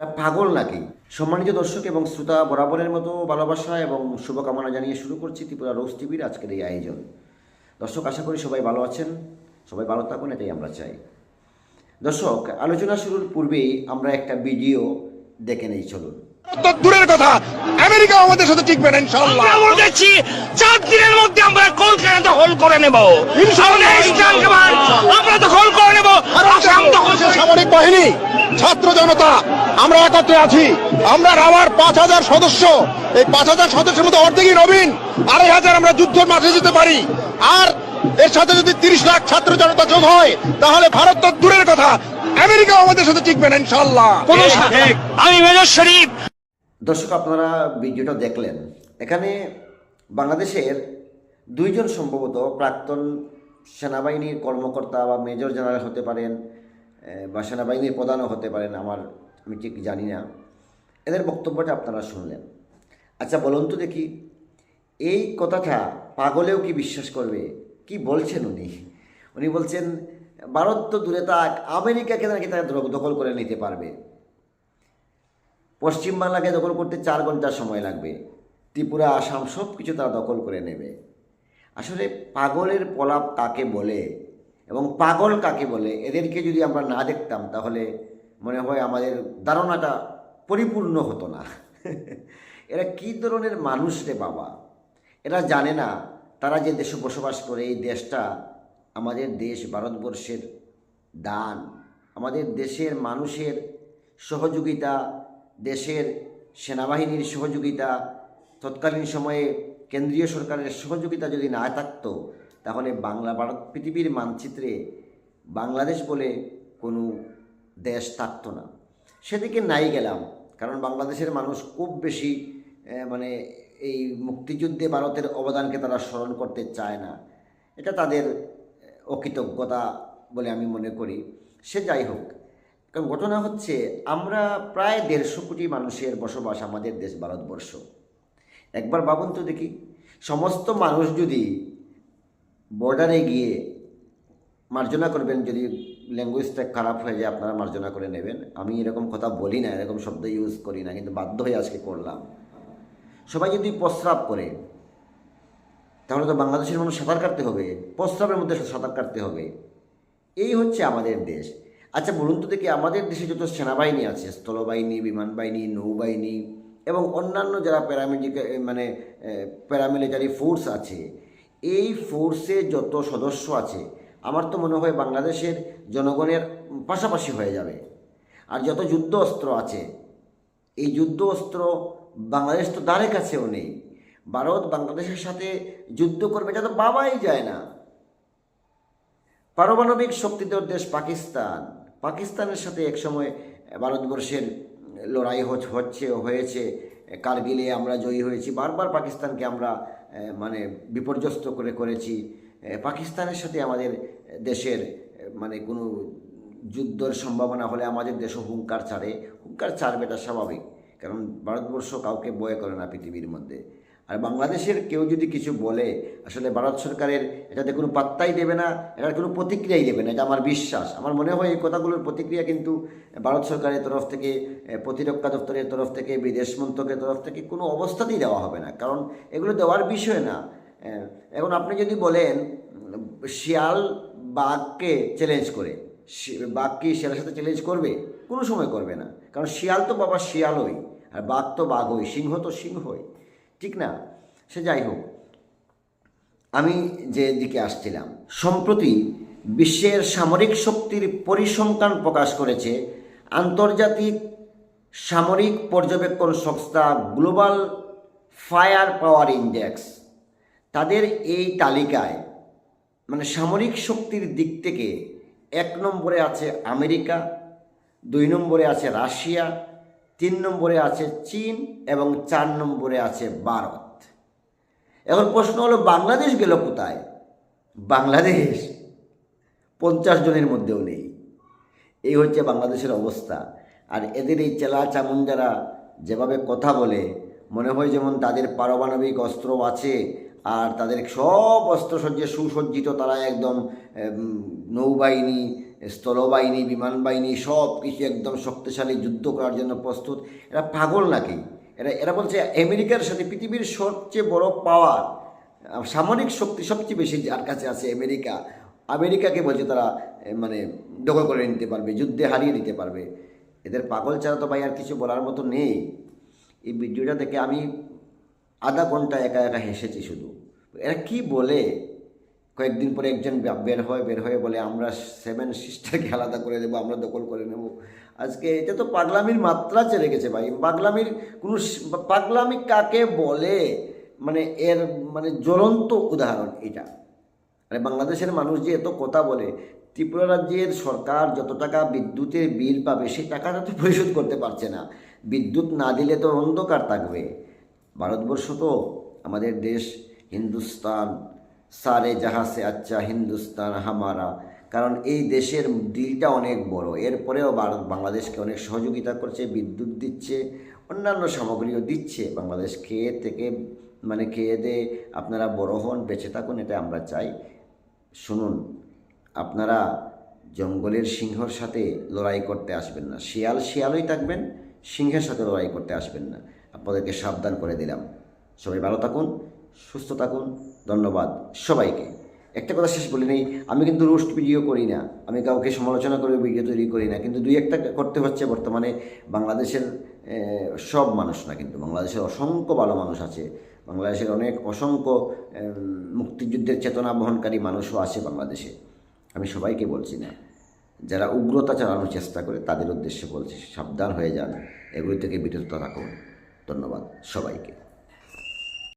পাগল নাকি? সম্মানিত দর্শক এবং শ্রোতা বরাবরের মতো ভালোবাসা এবং শুভকামনা জানিয়ে শুরু করছি ত্রিপুরা রোজ টিভির আজকের এই আয়োজন। দর্শক আশা করি সবাই ভালো আছেন সবাই ভালো থাকুন এটাই আমরা চাই। দর্শক আলোচনা শুরুর পূর্বেই আমরা একটা ভিডিও দেখে নেই চলুন। দূরের কথা আমেরিকা আমাদের সাথে টিকবে না ইনশাল্লাহ আমরা বলতেছি চার দিনের মধ্যে আমরা কলকাতা হোল করে নেব। কমান্ড আমরা তো হোল করে নেব আসাম তো hold করে- সামরিক বাহিনী ছাত্র জনতা আমরা একত্রে আছি। আমরা রাওয়ার পাঁচ হাজার সদস্য। এই পাঁচ হাজার সদস্যের মধ্যে অর্ধেকই নবীন আড়াই হাজার আমরা যুদ্ধের মাঠে যেতে পারি। আর এর সাথে যদি তিরিশ লাখ ছাত্র জনতা যোগ হয় তাহলে ভারত তো দূরের কথা। আমেরিকা আমাদের সাথে টিকবে না ইনশাল্লাহ আমি মেজর শরীফ। দর্শক আপনারা ভিডিওটা দেখলেন। এখানে বাংলাদেশের দুইজন সম্ভবত প্রাক্তন সেনাবাহিনীর কর্মকর্তা বা মেজর জেনারেল হতে পারেন বা সেনাবাহিনীর প্রধানও হতে পারেন আমার, আমি ঠিক জানি না। এদের বক্তব্যটা আপনারা শুনলেন। আচ্ছা বলুন তো দেখি, এই কথাটা পাগলেও কি বিশ্বাস করবে? কি বলছেন উনি? উনি বলছেন, ভারত তো দূরে থাক, আমেরিকাকে নাকি তারা দখল করে নিতে পারবে। পশ্চিমবাংলাকে দখল করতে চার ঘণ্টা সময় লাগবে। ত্রিপুরা, আসাম সব কিছু তারা দখল করে নেবে। আসলে পাগলের পলাপ কাকে বলে? এবং পাগল কাকে বলে, এদেরকে যদি আমরা না দেখতাম, তাহলে মনে হয় আমাদের ধারণাটা পরিপূর্ণ হতো না। এরা কী ধরনের মানুষ রে বাবা? এরা জানে না, তারা যে দেশে বসবাস করে, এই দেশটা আমাদের দেশ, ভারতবর্ষের দান। আমাদের দেশের মানুষের সহযোগিতা, দেশের সেনাবাহিনীর সহযোগিতা, তৎকালীন সময়ে কেন্দ্রীয় সরকারের সহযোগিতা যদি না থাকতো তাহলে বাংলা ভারত পৃথিবীর মানচিত্রে বাংলাদেশ বলে কোনো দেশ থাকতো না। সেদিকে নাই গেলাম, কারণ বাংলাদেশের মানুষ খুব বেশি মানে এই মুক্তিযুদ্ধে ভারতের অবদানকে তারা স্মরণ করতে চায় না। এটা তাদের অকৃতজ্ঞতা বলে আমি মনে করি। সে যাই হোক, কারণ ঘটনা হচ্ছে আমরা প্রায় দেড়শো কোটি মানুষের বসবাস আমাদের দেশ ভারতবর্ষ। একবার ভাবুন তো দেখি, সমস্ত মানুষ যদি বর্ডারে গিয়ে মার্জনা করবেন, যদি ল্যাঙ্গুয়েজটা খারাপ হয়ে যায়, আপনারা মার্জনা করে নেবেন। আমি এরকম কথা বলি না, এরকম শব্দ ইউজ করি না, কিন্তু বাধ্য হয়ে আজকে করলাম। সবাই যদি প্রস্রাব করে, তাহলে তো বাংলাদেশের মানুষ সাঁতার কাটতে হবে, প্রস্রাবের মধ্যে সাঁতার কাটতে হবে। এই হচ্ছে আমাদের দেশ। আচ্ছা বলুন তো দেখি, আমাদের দেশে যত সেনাবাহিনী আছে, স্থলবাহিনী বিমান বাহিনী নৌবাহিনী এবং অন্যান্য যারা প্যারামেডিক্যাল মানে প্যারামিলিটারি ফোর্স আছে এই ফোর্সে যত সদস্য আছে, আমার তো মনে হয় বাংলাদেশের জনগণের পাশাপাশি হয়ে যাবে। আর যত যুদ্ধ অস্ত্র আছে, এই যুদ্ধ অস্ত্র বাংলাদেশ তো দ্বারে কাছেও নেই। ভারত বাংলাদেশের সাথে যুদ্ধ করবে, এটা তো বাবাই যায় না। পারমাণবিক শক্তিধর দেশ পাকিস্তান। পাকিস্তানের সাথে একসময় ভারতবর্ষের লড়াই হচ- হচ্ছে, হয়েছে কারগিলে আমরা জয়ী হয়েছি, বারবার পাকিস্তানকে আমরা মানে বিপর্যস্ত করে করেছি। পাকিস্তানের সাথে আমাদের দেশের মানে কোনো যুদ্ধর সম্ভাবনা হলে আমাদের দেশও হুঙ্কার ছাড়ে। হুঙ্কার ছাড়বে এটা স্বাভাবিক। কারণ ভারতবর্ষ কাউকে বয়ে করে না পৃথিবীর মধ্যে। আর বাংলাদেশের কেউ যদি কিছু বলে, আসলে ভারত সরকারের এটাতে কোনো পাত্তাই দেবে না, এটার কোনো প্রতিক্রিয়াই দেবে না, এটা আমার বিশ্বাস। আমার মনে হয় এই কথাগুলোর প্রতিক্রিয়া কিন্তু ভারত সরকারের তরফ থেকে প্রতিরক্ষা দপ্তরের তরফ থেকে, বিদেশ মন্ত্রকের তরফ থেকে কোনো অবস্থাতেই দেওয়া হবে না। কারণ এগুলো দেওয়ার বিষয় না। এখন আপনি যদি বলেন, শিয়াল বাঘকে চ্যালেঞ্জ করে বাঘ কি শিয়ালের সাথে চ্যালেঞ্জ করবে? কোনো সময় করবে না। কারণ শিয়াল তো বাবা শিয়ালই, আর বাঘ তো বাঘই, সিংহ তো সিংহই। ঠিক না? সে যাই হোক, আমি যে দিকে আসছিলাম, সম্প্রতি বিশ্বের সামরিক শক্তির পরিসংখ্যান প্রকাশ করেছে আন্তর্জাতিক সামরিক পর্যবেক্ষণ সংস্থা গ্লোবাল ফায়ার পাওয়ার ইন্ডেক্স। তাদের এই তালিকায় মানে সামরিক শক্তির দিক থেকে এক নম্বরে আছে আমেরিকা, দুই নম্বরে আছে রাশিয়া তিন নম্বরে আছে চীন এবং চার নম্বরে আছে ভারত। এখন প্রশ্ন হলো, বাংলাদেশ গেল কোথায়? বাংলাদেশ পঞ্চাশ জনের মধ্যেও নেই। এই হচ্ছে বাংলাদেশের অবস্থা। আর এদের এই চেলা চামুন্ডারা যেভাবে কথা বলে, মনে হয় যেমন তাদের পারমাণবিক অস্ত্র আছে আর তাদের সব অস্ত্রসজ্জে সুসজ্জিত, তারা একদম নৌবাহিনী, স্থলবাহিনী বিমান বাহিনী সব কিছু একদম শক্তিশালী যুদ্ধ করার জন্য প্রস্তুত। এরা পাগল নাকি? এরা এরা বলছে আমেরিকার সাথে পৃথিবীর সবচেয়ে বড় পাওয়ার, সামরিক শক্তি সবচেয়ে বেশি যার কাছে আছে আমেরিকা, আমেরিকাকে বলছে তারা মানে দখল করে নিতে পারবে, যুদ্ধে হারিয়ে দিতে পারবে। এদের পাগল ছাড়া তো ভাই আর কিছু বলার মতো নেই। এই ভিডিওটা দেখে আমি আধা ঘণ্টা একা একা হেসেছি শুধু। এরা কি বলে? কয়েকদিন পরে একজন বের হয়, বের হয়ে বলে, আমরা সেভেন সিস্টারকে আলাদা করে দেবো, আমরা দখল করে নেব। আজকে এটা তো পাগলামির মাত্রা চলে গেছে ভাই। পাগলামির কোনো পাগলামি কাকে বলে? মানে এর মানে জ্বলন্ত উদাহরণ এটা। মানে বাংলাদেশের মানুষ যে এত কথা বলে, ত্রিপুরা রাজ্যের সরকার যত টাকা বিদ্যুতের বিল পাবে সেই টাকাটা তো পরিশোধ করতে পারছে না। বিদ্যুৎ না দিলে তো অন্ধকার থাকবে। ভারতবর্ষ তো আমাদের দেশ হিন্দুস্তান, সারে জাহাসে আচ্ছা হিন্দুস্তান হামারা। কারণ এই দেশের দিলটা অনেক বড়। এরপরেও ভারত বাংলাদেশকে অনেক সহযোগিতা করছে, বিদ্যুৎ দিচ্ছে, অন্যান্য সামগ্রীও দিচ্ছে। বাংলাদেশ খেয়ে থেকে মানে খেয়ে দিয়ে আপনারা বড় হন, বেঁচে থাকুন, এটা আমরা চাই। শুনুন, আপনারা জঙ্গলের সিংহর সাথে লড়াই করতে আসবেন না। শিয়াল শিয়ালই থাকবেন, সিংহের সাথে লড়াই করতে আসবেন না। আপনাদেরকে সাবধান করে দিলাম। সবাই ভালো থাকুন, সুস্থ থাকুন, ধন্যবাদ সবাইকে। একটা কথা শেষ বলি নেই, আমি কিন্তু রোস্ট ভিডিও করি না, আমি কাউকে সমালোচনা করে ভিডিও তৈরি করি না, কিন্তু দুই একটা করতে হচ্ছে বর্তমানে বাংলাদেশের সব মানুষ না কিন্তু, বাংলাদেশের অসংখ্য ভালো মানুষ আছে, বাংলাদেশের অনেক অসংখ্য মুক্তিযুদ্ধের চেতনা বহনকারী মানুষও আছে বাংলাদেশে। আমি সবাইকে বলছি না, যারা উগ্রতা চালানোর চেষ্টা করে তাদের উদ্দেশ্যে বলছি, সাবধান হয়ে যান, এগুলি থেকে বিরত থাকুন। ধন্যবাদ সবাইকে।